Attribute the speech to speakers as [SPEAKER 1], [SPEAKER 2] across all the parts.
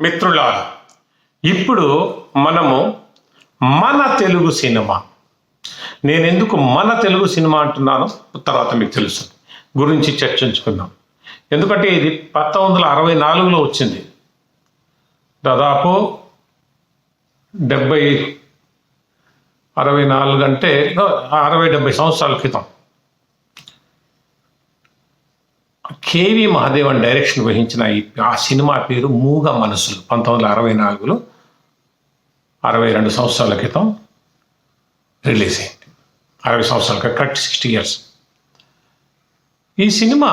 [SPEAKER 1] మిత్రులారా ఇప్పుడు మనము మన తెలుగు సినిమా. నేను ఎందుకు మన తెలుగు సినిమా అంటున్నానో తర్వాత మీకు తెలుసు గురించి చర్చించుకుందాం. ఎందుకంటే ఇది పంతొమ్మిది వందల అరవై నాలుగులో వచ్చింది. దాదాపు డెబ్బై అరవై నాలుగు అంటే అరవై డెబ్బై సంవత్సరాల క్రితం. కేవి మహాదేవన్ డైరెక్షన్ వహించిన ఈ ఆ సినిమా పేరు మూగ మనసులు. పంతొమ్మిది వందల అరవై నాలుగులో అరవై రెండు సంవత్సరాల క్రితం రిలీజ్ అయింది. అరవై సంవత్సరాల కరెక్ట్ సిక్స్టీ ఇయర్స్. ఈ సినిమా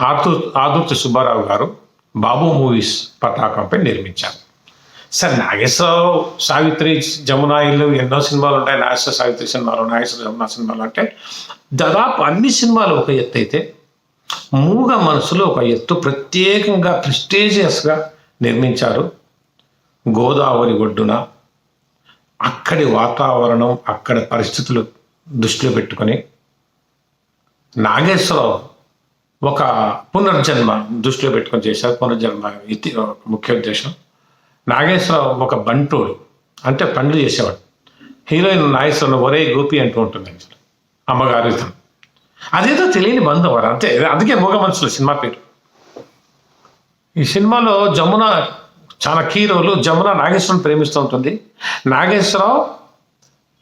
[SPEAKER 1] ఆతు ఆదుర్తి సుబ్బారావు గారు బాబు మూవీస్ పతాకంపై నిర్మించారు. సార్ నాగేశ్వరరావు సావిత్రి జమున ఇల్లు ఎన్నో సినిమాలు ఉంటాయి. నాగేశ్వర సావిత్రి సినిమాలు నాగేశ్వర జమున సినిమాలు అంటే దాదాపు అన్ని సినిమాలు ఒక ఎత్తు అయితే మూగ మనసులో ఒక ఎత్తు ప్రత్యేకంగా ప్రిస్టేజియస్గా నిర్మించారు. గోదావరి ఒడ్డున అక్కడి వాతావరణం అక్కడి పరిస్థితులు దృష్టిలో పెట్టుకొని నాగేశ్వరరావు ఒక పునర్జన్మ దృష్టిలో పెట్టుకొని చేశారు. పునర్జన్మ ఇది ముఖ్య ఉద్దేశం. నాగేశ్వరరావు ఒక బంటోడు అంటే పండ్లు చేసేవాడు. హీరోయిన్ నాగేశ్వరం ఒరే గోపి అంటూ ఉంటుంది అమ్మగారు ఇతను అదేదో తెలియని బంధం వారు అంతే అందుకే మూగ మనుషులు సినిమా పేరు. ఈ సినిమాలో జమున చాలా కీ రోలు. జమున నాగేశ్వరం ప్రేమిస్తూ ఉంటుంది. నాగేశ్వరరావు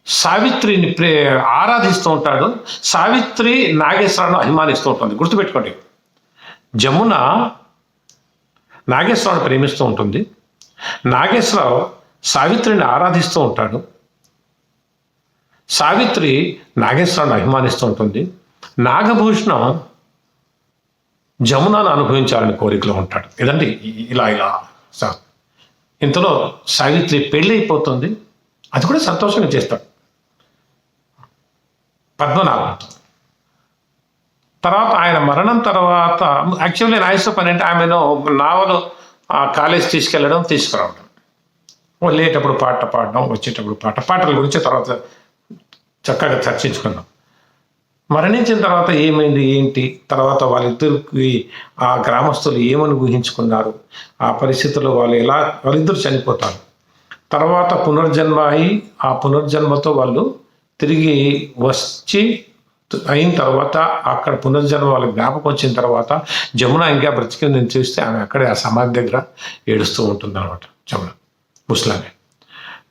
[SPEAKER 1] సావిత్రిని ప్రే ఆరాధిస్తూ ఉంటాడు. సావిత్రి నాగేశ్వరాన్ని అభిమానిస్తూ ఉంటుంది. గుర్తుపెట్టుకోండి. జమున నాగేశ్వరాన్ని ప్రేమిస్తూ ఉంటుంది. నాగేశ్వరరావు సావిత్రిని ఆరాధిస్తూ ఉంటాడు. సావిత్రి నాగేశ్వరాన్ని అభిమానిస్తూ ఉంటుంది. నాగభూషణం జమునాను అనుభవించాలని కోరికలో ఉంటాడు. ఇదండి ఇలా ఇలా ఇంతలో సావిత్రి పెళ్ళి అయిపోతుంది అది కూడా సంతోషంగా చేస్తాడు. పద్మనాభంతో. తర్వాత ఆయన మరణం తర్వాత యాక్చువల్లీ నాయస పని అంటే ఆమెను నావలు ఆ కాలేజ్ తీసుకెళ్ళడం తీసుకురావడం. వెళ్ళేటప్పుడు పాట పాడడం వచ్చేటప్పుడు పాట. పాటల గురించి తర్వాత చక్కగా చర్చించుకుందాం. మరణించిన తర్వాత ఏమైంది ఏంటి? తర్వాత వాళ్ళిద్దరికి ఆ గ్రామస్తులు ఏమని ఊహించుకున్నారు? ఆ పరిస్థితుల్లో వాళ్ళు ఎలా వాళ్ళిద్దరు చనిపోతారు. తర్వాత పునర్జన్మ అయి ఆ పునర్జన్మతో వాళ్ళు తిరిగి వచ్చి అయిన తర్వాత అక్కడ పునర్జన్మ వాళ్ళ జ్ఞాపకం వచ్చిన తర్వాత జమున ఇంకా బ్రతికిందని చూస్తే ఆమె అక్కడే ఆ సమాధి దగ్గర ఏడుస్తూ ఉంటుంది అనమాట జమున ముస్లామే.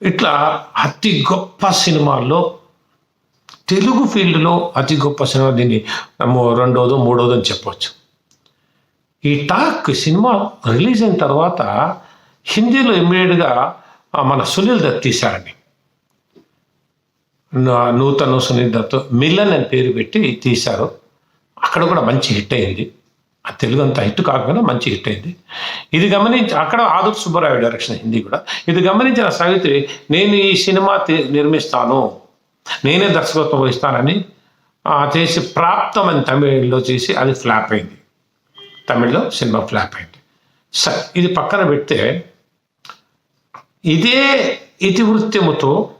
[SPEAKER 1] ఇట్లా అతి గొప్ప సినిమాల్లో తెలుగు ఫీల్డ్లో అతి గొప్ప సినిమా దీన్ని రెండోదో మూడోదో అని చెప్పవచ్చు ఈ టాక్ సినిమా రిలీజ్ అయిన తర్వాత హిందీలో ఇమ్మీడియట్గా మన సునీల్ దత్ తీశారండి నూతన సునీల్ దత్ మిల్లన్ అని పేరు పెట్టి తీశారు. అక్కడ కూడా మంచి హిట్ అయింది. ఆ తెలుగు అంత హిట్ కాకుండా మంచి హిట్ అయింది. ఇది గమనించి అక్కడ ఆదుర్ సుబ్బారావు డైరెక్షన్ హిందీ కూడా. ఇది గమనించిన సావిత్రి నేను ఈ సినిమా తీ- నిర్మిస్తాను. నేనే దర్శకత్వం వహిస్తానని చేసి ప్రాప్తం అని తమిళ్ళో చేసి అది ఫ్లాప్ అయింది. తమిళ్ళో సినిమా ఫ్లాప్ అయింది. సరే ఇది పక్కన పెడితే ఇదే ఇతివృత్యముతో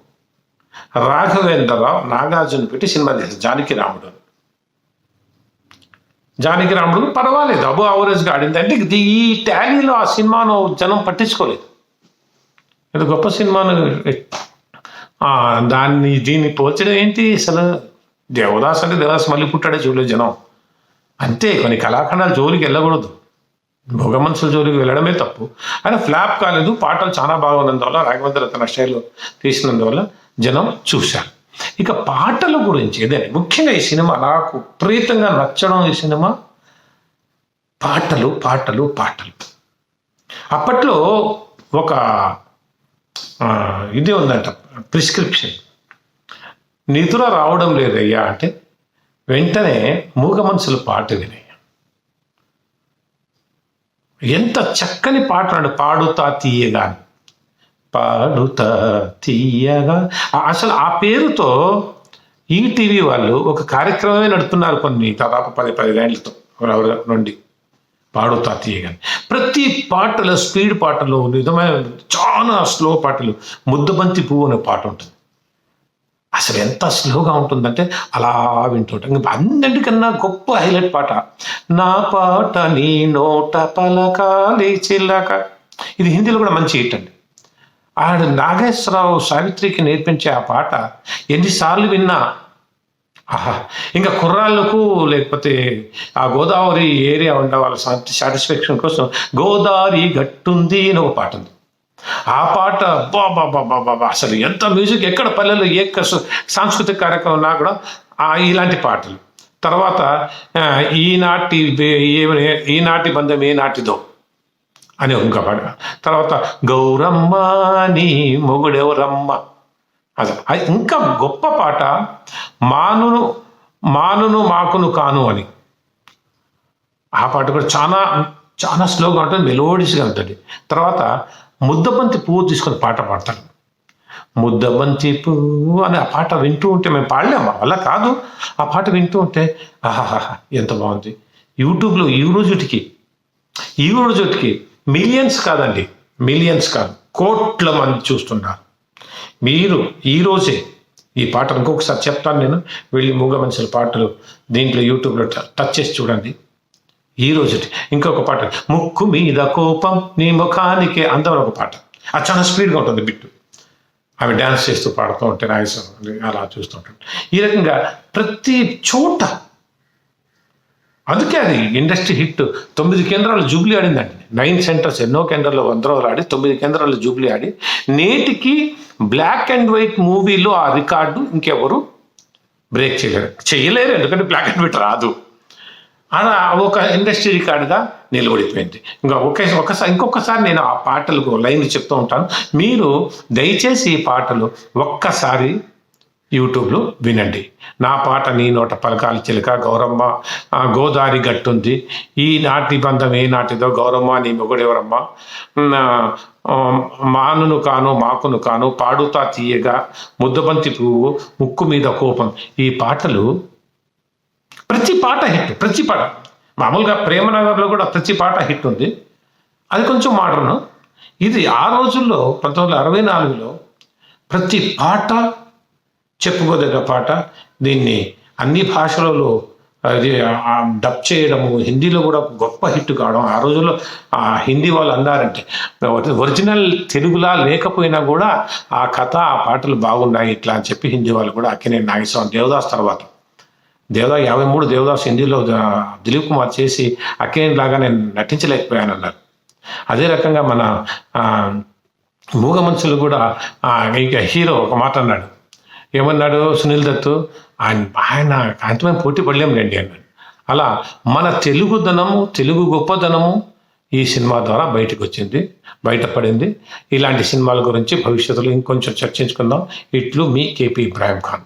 [SPEAKER 1] రాఘవేంద్రరావు నాగార్జున పెట్టి సినిమా తీశారు. జానకి రాముడు. జానకి రాముడు పర్వాలేదు. అబు అవరేజ్గా ఆడింది. అంటే ఇది ఈ టాలీలో ఆ సినిమాను జనం పట్టించుకోలేదు. ఇది గొప్ప సినిమాను దాన్ని దీన్ని పోల్చడం ఏంటి? అసలు దేవదాస్ అంటే దేవదాస్ మళ్ళీ పుట్టాడే చూడలేదు జనం. అంతే కొన్ని కళాఖండాలు జోలికి వెళ్ళకూడదు. భోగ మనుషుల జోలికి వెళ్ళడమే తప్పు. ఆయన ఫ్లాప్ కాలేదు పాటలు చాలా బాగున్నందువల్ల రాఘవేంద్ర తన స్టైల్లో తీసినందువల్ల జనం చూశారు. ఇక పాటల గురించి ఇదే ముఖ్యంగా ఈ సినిమా నాకు ప్రీతంగా నచ్చడం ఈ సినిమా పాటలు పాటలు పాటలు. అప్పట్లో ఒక ఇది ఉందంట ప్రిస్క్రిప్షన్. నిద్ర రావడం లేదయ్యా అంటే వెంటనే మూగ మనసుల పాట వినయ్యా. ఎంత చక్కని పాట అంటే పాడుతా తీయగా పాడుతా తీయగా. అసలు ఆ పేరుతో ఈటీవీ వాళ్ళు ఒక కార్యక్రమమే నడుపుతున్నారు కొన్ని దాదాపు పది పదిహేళ్ళతో నుండి. పాడుతా తీయగా ప్రతి పాటలో స్పీడ్ పాటలో విధమైన చాలా స్లో పాటలు ముద్దబంతి పువ్వు అనే పాట ఉంటుంది. అసలు ఎంత స్లోగా ఉంటుందంటే అలా వింటుంటాం. ఇంకా గొప్ప హైలైట్ పాట నా పాట నీ నోట పలకాలి చిల్లక ఇది హిందీలో కూడా మంచి హిట్ అండి. ఆడు నాగేశ్వరరావు సావిత్రికి నేర్పించే ఆ పాట ఎన్నిసార్లు విన్నా ఆహా. ఇంకా కుర్రాళ్ళకు లేకపోతే ఆ గోదావరి ఏరియా ఉండే వాళ్ళ సాటిస్ఫాక్షన్ కోసం గోదావరి గట్టుంది అని ఒక పాట ఉంది. ఆ పాట బాబా బాబా బాబా అసలు ఎంత మ్యూజిక్ ఎక్కడ పల్లెల్లో ఏ సాంస్కృతిక కార్యక్రమం ఉన్నా కూడా ఆ ఇలాంటి పాటలు. తర్వాత ఈనాటి ఈనాటి బంధం ఈనాటిదో అని ఇంకా పాట. తర్వాత గౌరమ్మ నీ మొగుడెవరమ్మ? అది. అది ఇంకా గొప్ప పాట మానును మానును మాకును కాను అని. ఆ పాట కూడా చాలా చాలా స్లోగా ఉంటుంది మెలోడిస్గా ఉంటుంది. తర్వాత ముద్దబంతి పువ్వు తీసుకొని పాట పాడతాడు ముద్దబంతి పువ్వు అని ఆ పాట వింటూ ఉంటే మేము పాడలేము మా వల్ల కాదు. ఆ పాట వింటూ ఉంటే ఆహాహా ఎంత బాగుంది. యూట్యూబ్లో ఈ రోజుటికి ఈ రోజుటికి మిలియన్స్ కాదండి మిలియన్స్ కాదు కోట్ల మంది చూస్తున్నారు. మీరు ఈరోజే ఈ పాట ఇంకొకసారి చెప్తాను నేను. వెళ్ళి మూగ మనుషుల పాటలు దీంట్లో యూట్యూబ్లో టచ్ చేసి చూడండి. ఈ రోజు ఇంకొక పాట. ముక్కు మీద కోపం నీ ముఖానికే అందం ఒక పాట. అది చాలా స్పీడ్గా ఉంటుంది బిట్టు. ఆమె డ్యాన్స్ చేస్తూ పాడుతూ ఉంటే నాగేశ్వరం అలా చూస్తూ ఉంటాడు. ఈ రకంగా ప్రతి చోట అందుకే అది ఇండస్ట్రీ హిట్. తొమ్మిది కేంద్రాలు జూబ్లీ ఆడిందండి. నైన్ సెంటర్స్ ఎన్నో కేంద్రాల్లో వంద రోజులు ఆడి తొమ్మిది కేంద్రాల్లో జూబ్లీ ఆడి. నేటికి బ్లాక్ అండ్ వైట్ మూవీలో ఆ రికార్డు ఇంకెవరు బ్రేక్ చేయలేరు. చేయలేరు ఎందుకంటే బ్లాక్ అండ్ వైట్ రాదు. అలా ఒక ఇండస్ట్రీ రికార్డుగా నిలబడిపోయింది. ఇంకా ఒకే ఒకసారి ఇంకొకసారి నేను ఆ పాటలకు లైన్ చెప్తూ ఉంటాను. మీరు దయచేసి ఈ పాటలు ఒక్కసారి యూట్యూబ్లో వినండి. నా పాట నీ నోట పలకాలి చిలక గౌరమ్మ గోదారి గట్టుంది. ఈ నాటి బంధం ఏ నాటిదో గౌరమ్మ నీ మొగుడెవరమ్మ? మానును కాను మాకును కాను పాడుతా తీయగా ముద్దబంతి పువ్వు ముక్కు మీద కోపం. ఈ పాటలు ప్రతి పాట హిట్ ప్రతి పాట. మామూలుగా ప్రేమనగర్లో కూడా ప్రతి పాట హిట్ ఉంది. అది కొంచెం మోడర్న్. ఇది ఆ రోజుల్లో పంతొమ్మిది వందల అరవై నాలుగులో ప్రతి పాట చెప్పుకోదగ్గ పాట. దీన్ని అన్ని భాషలలో అది డబ్ చేయడము హిందీలో కూడా గొప్ప హిట్ కావడం. ఆ రోజుల్లో ఆ హిందీ వాళ్ళు అన్నారంటే ఒరిజినల్ తెలుగులా లేకపోయినా కూడా ఆ కథ ఆ పాటలు బాగున్నాయి ఇట్లా అని చెప్పి హిందీ వాళ్ళు కూడా అక్కినే నాగేశ్వరం దేవదాస్ తర్వాత. దేవదాస్ యాభై మూడు దేవదాస్ హిందీలో దిలీప్ కుమార్ చేసి అక్కినే లాగా నేను నటించలేకపోయాను అన్నారు అదే రకంగా మన మూగ మనుషులు కూడా ఇంకా హీరో ఒక మాట అన్నాడు. ఏమన్నాడు సునీల్ దత్తు? ఆయన ఆయన ఆయనతో మేము పోటీ పడలేమండి అన్నాడు. అలా మన తెలుగుదనము తెలుగు గొప్పదనము ఈ సినిమా ద్వారా బయటకు వచ్చింది బయటపడింది. ఇలాంటి సినిమాల గురించి భవిష్యత్తులో ఇంకొంచెం చర్చించుకుందాం. ఇట్లు మీ కేపీ ఇబ్రాహిం ఖాన్.